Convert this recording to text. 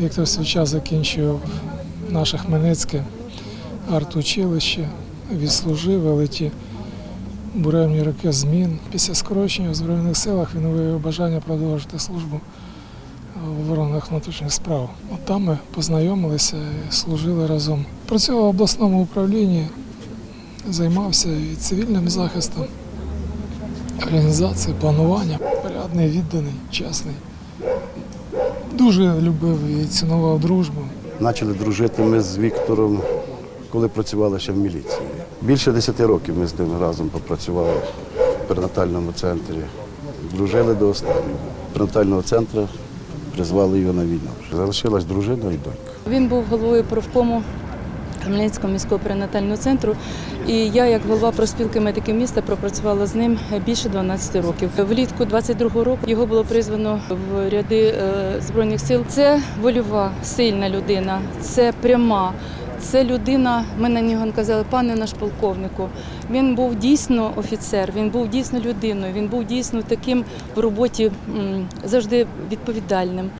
Віктор свій час закінчив наше Хмельницьке артучилище, відслужив, але ті буремні роки змін. Після скорочення в Збройних силах він виявив бажання продовжити службу в органах внутрішніх справ. От там ми познайомилися і служили разом. Працював в обласному управлінні, займався і цивільним захистом, організацією, плануванням. Порядний, відданий, чесний. Дуже любив і цінував дружбу. Почали дружити ми з Віктором, коли працювали ще в міліції. Більше 10 років ми з ним разом попрацювали в перинатальному центрі. Дружили до останнього. Перинатального центру призвали його на війну. Залишилась дружина і донька. Він був головою профкому Хмельницького міського перинатального центру. І я, як голова профспілки медиків міста, пропрацювала з ним більше 12 років. Влітку 22-го року його було призвано в ряди е, збройних сил. Це вольова, сильна людина, це пряма. Це людина, ми на нього казали, пане наш полковнику. Він був дійсно офіцер, він був дійсно людиною, він був дійсно таким в роботі завжди відповідальним.